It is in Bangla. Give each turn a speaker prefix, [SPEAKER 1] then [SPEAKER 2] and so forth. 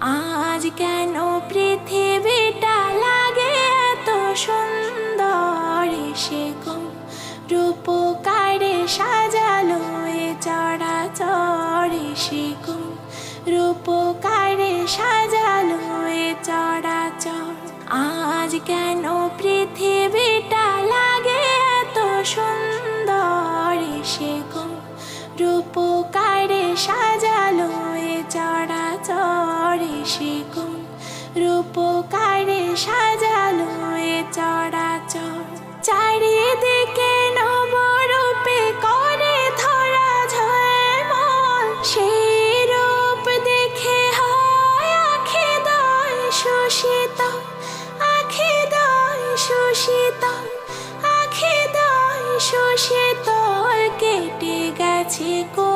[SPEAKER 1] আজ কেন পৃথিবীটা লাগে এত সুন্দর? সে রূপকারে সাজালো এ চড়াচড়ে সে কোন রূপকারে সাজালো এ চড়াচর আজ কেন পৃথিবীটা লাগে এত সুন্দর? সে রূপকারে সাজালো এ সেগুন রূপকারে সাজালো এ চরাচর। চারিদিকে করে ধরা সেই রূপ দেখে আখে আখে শোষিত, আখে দয় শোষিত। কেটে গেছে কো